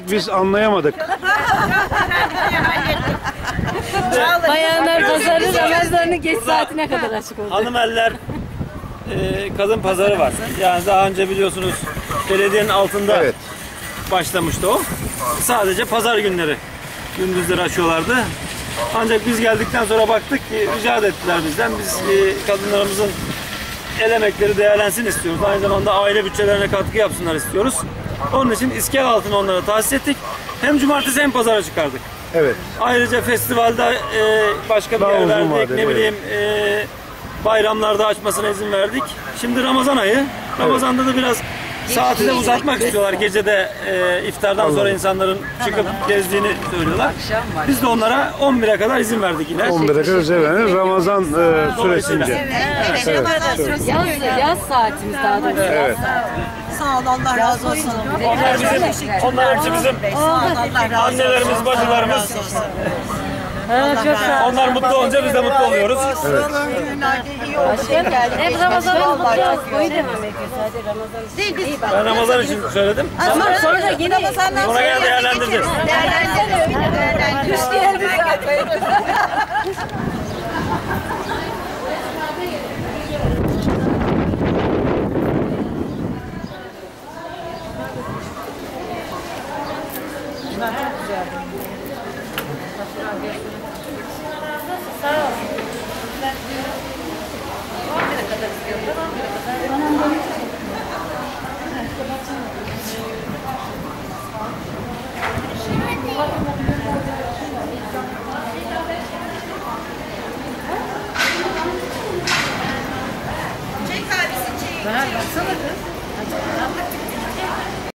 Biz anlayamadık. Bayanlar pazarı Ramazan'ın geç saatine kadar açık olacak. Hanımeller e, kadın pazarı var. Yani daha önce biliyorsunuz belediyenin altında Evet. başlamıştı o. Sadece pazar günleri gündüzleri açıyorlardı. Ancak biz geldikten sonra baktık ki rica ettiler bizden. Biz e, kadınlarımızın el emekleri değerlensin istiyoruz. Aynı zamanda aile bütçelerine katkı yapsınlar istiyoruz. Onun için iskel altını onlara tahsis ettik. Hem cumartesi hem pazara çıkardık. Evet. Ayrıca festivalde e, başka bir Daha yer uzun verdik. vadeli, ne bileyim e, bayramlarda açmasına izin verdik. Şimdi Ramazan ayı. Ramazan'da da biraz saati de uzatmak istiyorlar. Gecede e, iftardan sonra insanların çıkıp gezdiğini söylüyorlar. Biz de onlara 11'e kadar izin verdik yine. 11'e kadar Zeven'in Ramazan e, süresince. Yaz, yaz saatimiz daha doğrusu. Evet. Sağ ol Allah razı olsun. Onlar bizim, onlar hepsi bizim annelerimiz, bacılarımız. Onlar mutlu olunca biz de mutlu oluyoruz. Evet. Hep Ramazan olmak Boyu dememek sadece Ramazan. Ben Ramazan için söyledim. Sonra sonra da yine Ramazan'dan sonra gene değerlendireceğiz. Değerlendireceğiz. Değerlendireceğiz. Bunlar çok diyorsun. Sağ ol. Ben diyorum. 11'e kadar istiyorum. Ben 11'e kadar. Anam böyle Çek abisi çek. Ver baksana kız.